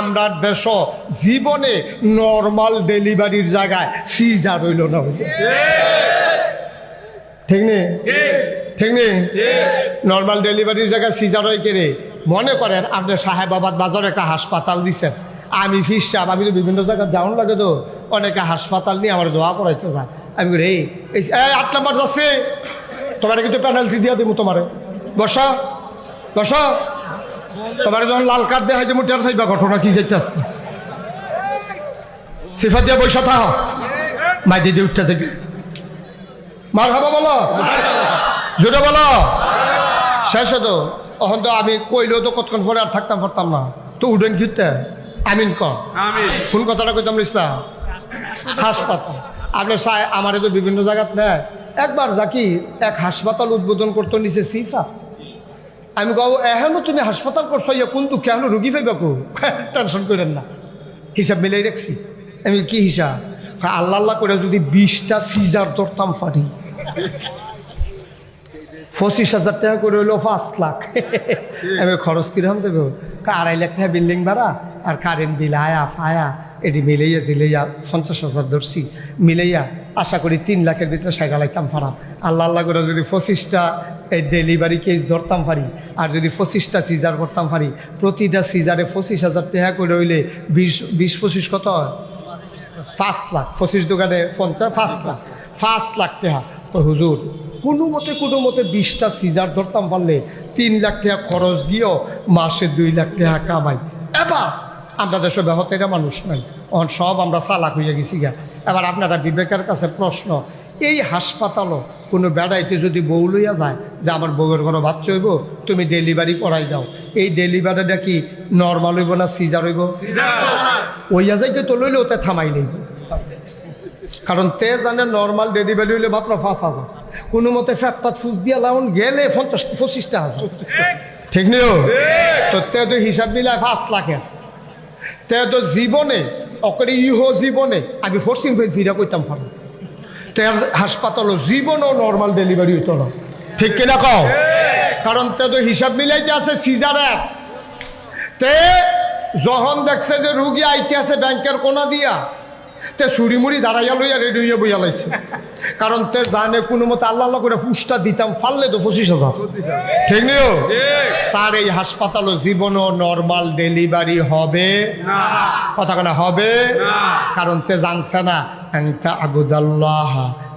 আমরা দেশ জীবনে নর্মাল ডেলিভারির জায়গায় সিজার হইল না ঠিক নেই ঠিক নেই নর্মাল ডেলিভারির জায়গায় সিজার হয় কেড়ে মনে করেন আপনি সাহেবাবাদ বাজারে একটা হাসপাতাল দিচ্ছেন আমি ফিস সাহেব আমি তো বিভিন্ন জায়গায় যাওয়ান লাগে তো। অনেকে হাসপাতাল নিয়ে আমার দোয়া করাইতে যায়। আমি বলি, এই আট নাম্বার যাচ্ছে। তোমার কিন্তু পেনাল্টি দিয়ে দেবো তোমারে। বসা বসা। তোমার যখন লাল কার্ড থাকবা ঘটনা কি যাইতেছে? সিফা দিয়ে বৈশা থাহ মাই দিদি উঠতে থেকে মার বলো? জোরে বলো? শেষ তো তখন তো আমি কইলেও তো কতক্ষণ পরে আর থাকতাম পারতাম না। তো উডেন ঘিরতে আমিন কর। কোন কথাটা কইতাম ইসলাম হাসপাতাল। আপনি চাই আমারে তো বিভিন্ন জায়গাত নেয়। একবার যাকি এক হাসপাতাল উদ্বোধন করতে নিচে সিফা আমি কব এহেনও তুমি হাসপাতাল করছ, ইয়া কোন দুঃখে? এখনও রুগী পাইবা টেনশন করেন না, হিসাব মিলাই রাখছি। আমি কি হিসাব? আল্লাহ আল্লাহ করে যদি বিশটা সিজার ধরতাম ফাটি পঁচিশ হাজার টাকা করে হইল পাঁচ লাখ। আমি খরচ কীরকম যাবে আড়াই লাখ টাকা বিল্ডিং ভাড়া, আর কারেন্ট বিল আয়া, ফায়া এটি মিলাইয়া জিলাইয়া পঞ্চাশ হাজার ধরছি। মিলাইয়া আশা করি তিন লাখের ভিতরে সেগালাইতাম ফারা আল্লাহ আল্লাহ করে যদি পঁচিশটা এই ডেলিভারি কেস ধরতাম পারি আর যদি পঁচিশটা সিজার করতাম পারি প্রতিটা সিজারে পঁচিশ হাজার টাকা করে হইলে বিশ বিশ, পঁচিশ কত পাঁচ লাখ। পঁচিশ দোকানে পঞ্চাশ, পাঁচ লাখ। পাঁচ লাখ টাকা। হুজুর, কোনো মতে কোনো মতে বিশটা সিজার ধরতাম পারলে তিন লাখ টাকা খরচ গিয়েও মাসে দুই লাখ টাকা কামাই। এবার আমরা দেশে ব্যাহতেরা মানুষ নাই। অন সব আমরা চালাক হইয়া গেছি গা। এবার আপনারা বিবেকের কাছে প্রশ্ন এই হাসপাতালও কোনো বেড়াইতে যদি বউ লইয়া যায় যে আমার বউয়ের ঘরে বাচ্চা হইব তুমি ডেলিভারি করাই দাও। এই ডেলিভারিটা কি নর্মাল হইব না সিজার হইব? ওইয়া যাইতে তো লইলে ওতে থামাই নেই। কারণ তে জানে নর্মাল ডেলিভারি হইলে মাত্র পাঁচ হাজার। কোনো মতে ফ্যাটটা ফুস দিয়া লাউন গেলে পঞ্চাশ পঁচিশটা হাজার। ঠিক। নিও? তো তে তো হিসাব মিলায় পাঁচ লাখের। তে তো জীবনে অকরে ইহ জীবনে আমি ফোর্সিং ফের ফিরা করতাম পারো তের হাসপাতাল জীবনও নর্মাল ডেলিভারি হইতো না ঠিক কিনা কও কারণ তে তো হিসাব মিলাইতে আছে সিজারের তে যখন দেখছে যে রুগী আইতে আছে ব্যাংকের কোনা দিয়া তে চুরি মুড়ি দাঁড়াইয়া লইয়া রেডি হইয়া বইয়া লাইছে। কারণ তে জানে কোনো মতো আল্লাহ আল্লাহ করে ফুসটা দিতাম ফাললে তো পঁচিশ হাজার। ঠিক নিও তার এই হাসপাতাল জীবনও নর্মাল ডেলিভারি হবে। কথা কেনা হবে? কারণ তে জানছে না আংতা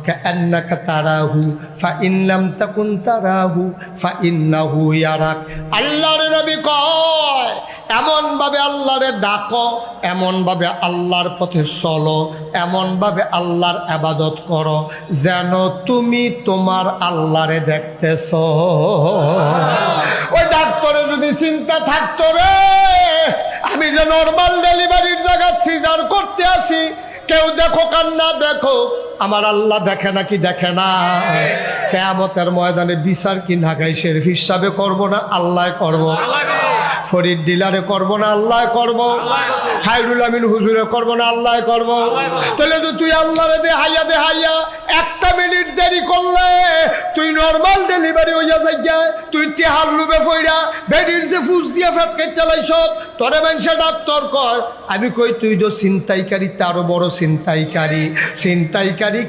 কান্নাকা তারাহু ফা ইন্নাম তাকুন তারাহু ফা ইন্নাহু ইয়ারাক। আল্লাহর নবী কয়, এমনভাবে আল্লাহরে ডাকো, এমনভাবে আল্লাহর পথে চলো, এমনভাবে আল্লাহর আবাদত করো, যেন তুমি তোমার আল্লাহরে দেখতেছ। ওই ডাক্তারে যদি চিন্তা থাকতো রে, আমি যে নর্মাল ডেলিভারির জায়গা সিজার করতে আসি, কেউ দেখো কান্না দেখো আমার আল্লাহ দেখে নাকি দেখে না। কেয়ামতের ময়দানে বিচার কি ঢাকায় শেরফ হিসাবে করব না আল্লাহ করব। ফরিদ ডিলারে করব না আল্লাহ করব। হাইরুল আমিন হুজুরে করব না আল্লাহ করব। তাহলে তো তুই আল্লাহরে দে, হাইয়া দে, হাইয়া। একটা মিনিট দেরি করলে তুই নর্মাল ডেলিভারি হইয়া যাইয়া তুই টেহার লুবে ফইরা বেডির যে ফুস দিয়া ফেট কেটে লাইছ, তোরে মানুষে ডাক্তার কয়, আমি কই, তুই তো ছিনতাইকারী তারও বড় ছিনতাইকারী। ছিনতাইকারী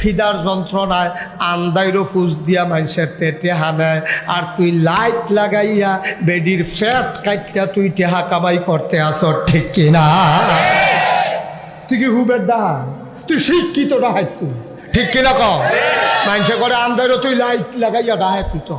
খিদার যন্ত্রণায় আন্দাইরও ফুস দিয়া মানুষের পেটে হানায় আর তুই লাইট লাগাইয়া বেডির ফ্যাট কাটটা তুই টেহা কামাই করতে আস ঠিক কিনা? তুই কি হুবের ডাহাই তুই শিক্ষিত ডাহাই তুই। ঠিক কিনা কম মানুষে করে আন্দার তুই লাইট লাগাইয়া ডাহাই তুই তো।